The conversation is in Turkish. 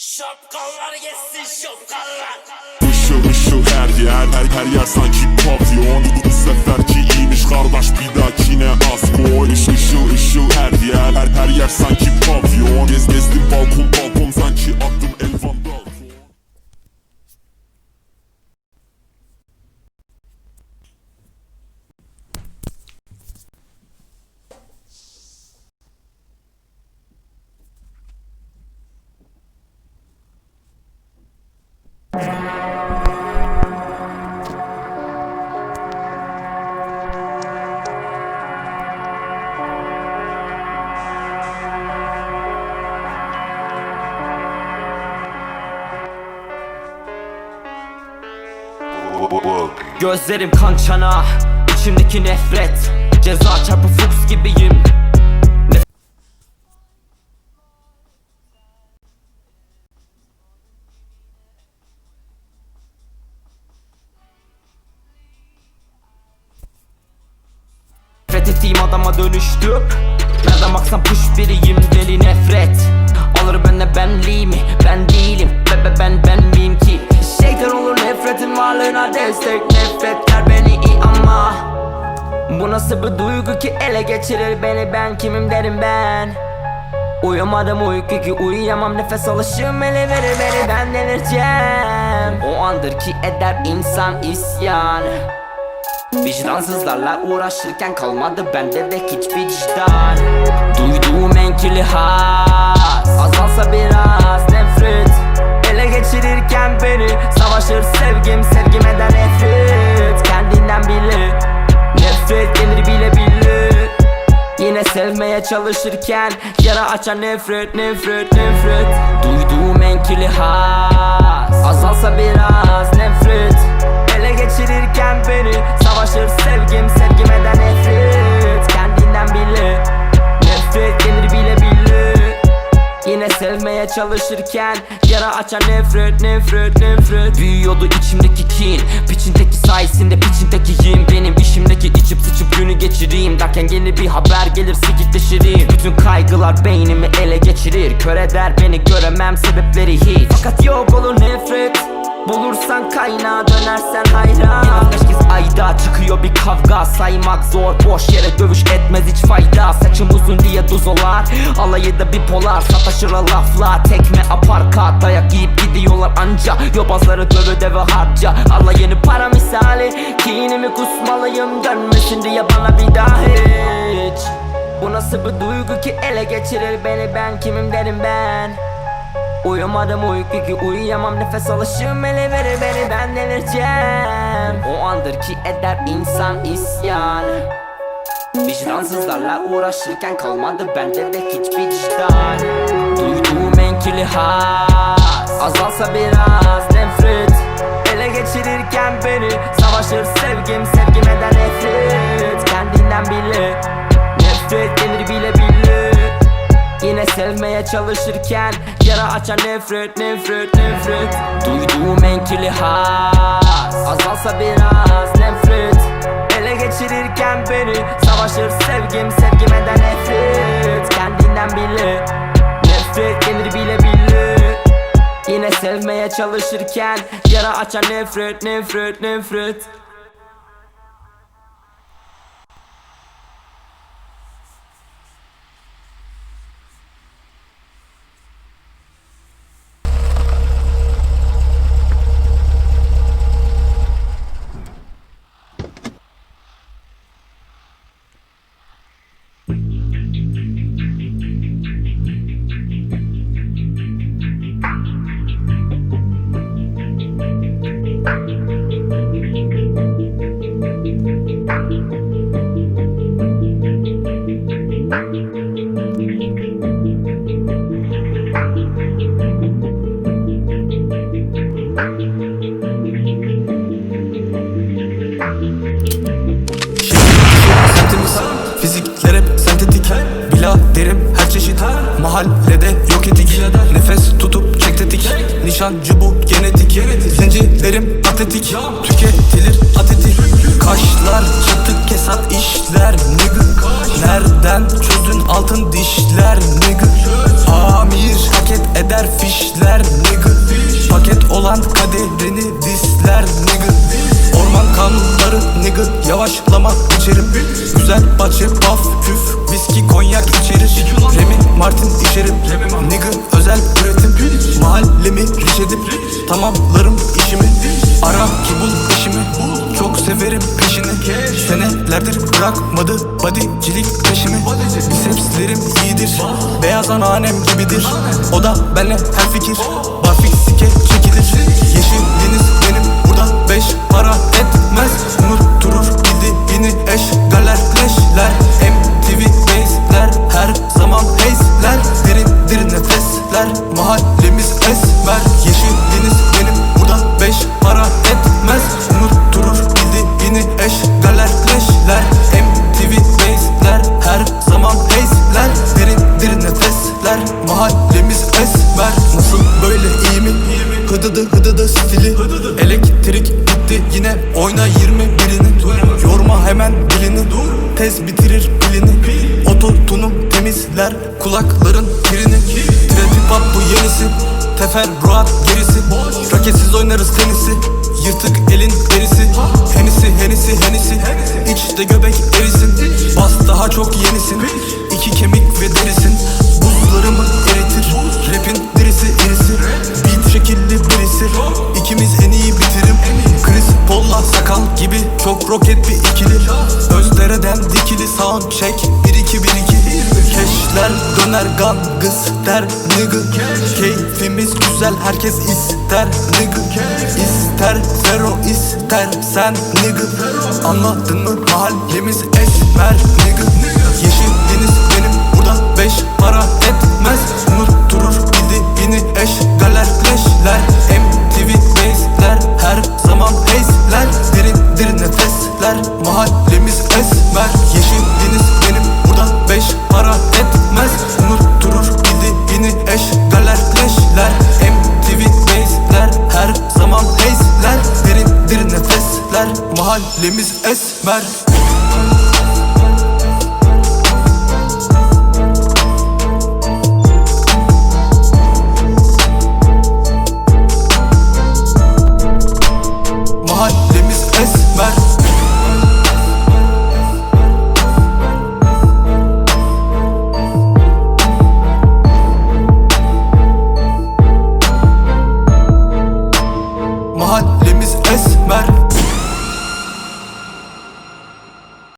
Şapkalar geçsin şapkalar Işıl ışıl her yer her, her yer sanki pavyon. Bu seferki iyiymiş kardeş bir dahakine az koy Iş, Işıl ışıl her yer her, her yer sanki pavyon. Gez gezdim balkon balkon sanki Gözlerim kan çana içimdeki nefret. Ceza çarpı fuchs gibiyim. Nefret ettiğim adama dönüştüm Nereden baksan puş biriyim deli nefret. Alır bende nasıl bir duygu ki ele geçirir beni? Ben kimim derim ben? Uyumadım uyku ki uyuyamam. Nefes alışım ele verir beni. Ben delireceğim. O andır ki eder insan isyan. Vicdansızlarla uğraşırken kalmadı bende de hiçbir vicdan. Duyduğum en kirli haz. Azalsa biraz nefret. Ele geçirirken beni Savaşır sevgim sevmeye çalışırken Yara açan nefret nefret nefret. Duyduğum en kirli haz. Azalsa biraz nefret. Ele geçirirken beni Savaşır sevgim sevgime de nefret Sevmeye çalışırken Yara açan nefret nefret nefret Büyüyordu içimdeki kin Piçindeki sayesinde piçindekiyim Benim işimdeki içip sıçıp günü geçireyim Derken gelir bir haber gelir sikitleşirim Bütün kaygılar beynimi ele geçirir Kör eder beni göremem sebepleri hiç Fakat yok olur nefret Bulursan kaynağı dönersen hayran kez ayda çıkıyor bir kavga Saymak zor. Boş yere dövüş etmez hiç fayda. Saçım uzun diye duzolar Alayı da bipolar sataşır lafla Tekme aparkat dayak yiyip gidiyorlar anca. Yobazları dövü deve harca. Alayını para misali. Kinimi kusmalıyım dönmesin diye bana bir daha hiç. Bu nasıl bir duygu ki ele geçirir beni? Ben kimim derim ben Uyumadım uyku ki uyuyamam. Nefes alışım ele verir beni ben delireceğim O andır ki eder insan isyan. Vicdansızlarla uğraşırken kalmadı bende de hiçbir vicdan. Duyduğum en kirli haz Azalsa biraz nefret. Ele geçirirken beni Savaşır sevgim sevgime de nefret. Kendinden bile Nefret sevmeye çalışırken Yara açan nefret nefret nefret. Duyduğum en kirli haz. Azalsa biraz nefret. Ele geçirirken beni Savaşır sevgim sevgime de nefret. Kendinden bile Nefret gelir bile bile. Yine sevmeye çalışırken Yara açan nefret nefret nefret derim her çeşit Mahallede yok etik. Nefes tutup çek tetik Nişancı bu genetik. Zincirlerim atletik Tüketilir atetik. Kaşlar çatık kesat işler Nigga Nereden çözdün altın dişler nigga Amir paket eder fişler nigga Paket olan kaderini disler nigga Orman kanunları nigga Yavaşlama içerim. Güzel bahçe paf küf Viski konyak İçerim Nigga özel üretim Mahallemi riş Tamamlarım işimi. Ara ki bul eşimi Çok severim peşini. Senelerdir bırakmadı bodycilik peşimi. Bisepslerim iyidir. Beyaz anneannem gibidir. O da benle her fikir. Barfik sike çekilir. Yeşil deniz benim burada beş para Temizler kulakların kirini Trafik pop bu yenisi. Teferruat gerisi. Raketsiz oynarız tenisi. Yırtık elin derisi. Henisi henisi henisi. İçte göbek erisin. Bas daha çok yenisin. İki kemik ve derisin Buzlarımı eritir. Rapin dirisi irisi Beat şekilli birisi. İkimiz en iyi bitirim. Chris Paul'la sakal gibi Çok roket bir ikili. Özdere'den dikili sound check 1 2 1 2 Keşler döner gangız der nigga Keyfimiz güzel herkes ister nigga İster fero ister sen nigga Anladın mı? Mahallemiz esmer nigga mahallemiz esmer